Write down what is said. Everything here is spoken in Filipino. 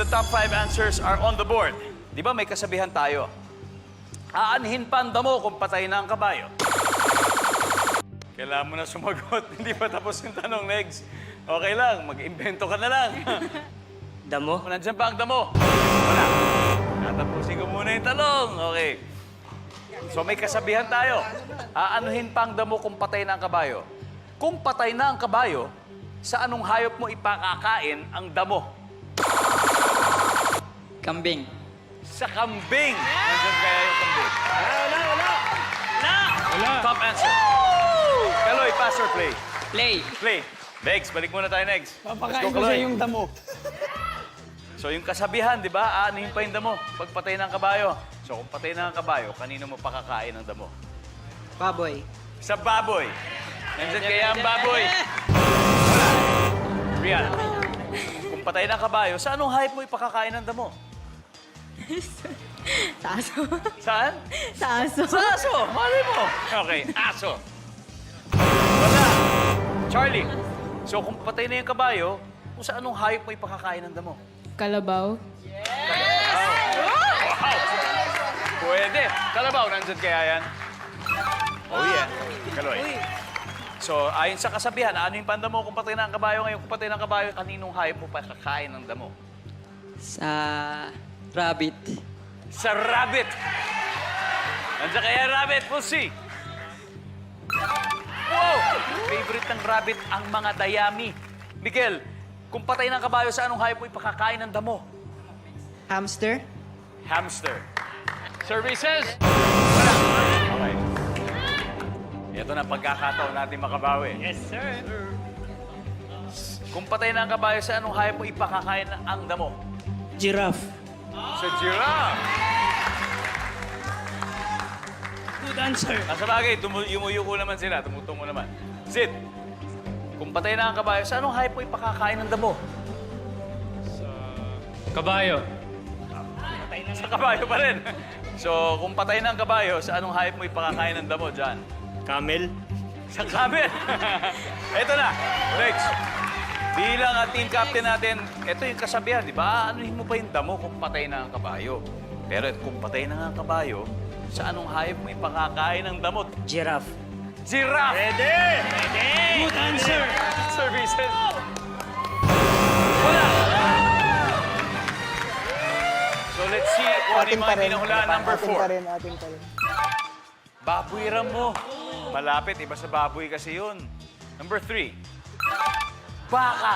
The top five answers are on the board. Di ba may kasabihan tayo? Aanhin pa ang damo kung patay na ang kabayo. Kailangan mo na sumagot. Hindi pa tapos yung tanong, Negs. Okay lang, mag-invento ka na lang. Damo? Nandiyan pa ang damo. Wala. Tatapusin ko muna yung tanong. Okay. So may kasabihan tayo. Aanuhin pa ang damo kung patay na ang kabayo. Kung patay na ang kabayo, sa anong hayop mo ipakakain ang damo? Kambing. Sa kambing. Nandiyan kaya yung kambing. Wala, wala, wala. Wala. Top answer. Kaloy, pass or play? Play. Play. Negs, balik muna tayo, Negs. Papakain ko Kaloy. yung damo. So yung kasabihan, di ba? Aanuhin pa yung damo pag patay na ang kabayo. So kung patay na ang kabayo, kanino mo pakakain ang damo? Baboy. Sa baboy. Nandyan kaya ang baboy. Wala. Rian, kung patay na ang kabayo, sa anong hayop mo ipakakain ang damo? Sa aso. Saan? Sa aso. Sa aso. Mali mo. Okay, aso. Wala. Charlie, so kung patay na yung kabayo, kung sa anong hayop mo ipakakain ang damo? Kalabaw. Pwede. Kalabaw, nandyan kaya yan? Oh yeah. Kaloy. So, ayon sa kasabihan, ano yung panda mo kung patay na ang kabayo ngayon? Kung patay na ang kabayo, kaninong hayop mo pa kakain ng damo? Sa rabbit. Sa rabbit. Nandiyan kaya rabbit? We'll see. Wow! Favorite ng rabbit ang mga dayami. Miguel, kung patay na ang kabayo, sa anong hayop mo ipakakain ng damo? Hamster. Hamster. Services? Wala. Okay. Ito na pagkakataon natin makabawi. Yes, sir. Kung patay na ang kabayo, sa anong hayop mo ipakakain ang damo? Giraffe. Sa giraffe. Good answer. Nasa bagay, tumu- yumuyuko naman sila, tumutungo naman. Sid, kung patay na ang kabayo, sa anong hayop mo ipakakain ng damo? Kabayo. Sa kabayo pa rin. So, kung patay na ang kabayo, sa anong hayop mo ipakakain ng damo dyan? Camel. Sa camel. Ito na. Next. Bilang ang team captain natin, ito yung kasabihan, di ba? Anuhin mo pa yung damo kung patay na ang kabayo. Pero kung patay na nga ang kabayo, sa anong hayop mo ipakakain ng damot? Giraffe. Giraffe! Pwede! Pwede! Good answer. Services. Wala! So let's see kung ano yung mga pinahulaan. Number Atin four. pa rin, atin pa rin. Baboy ram mo. Malapit, iba sa baboy kasi yun. Number three. Baka.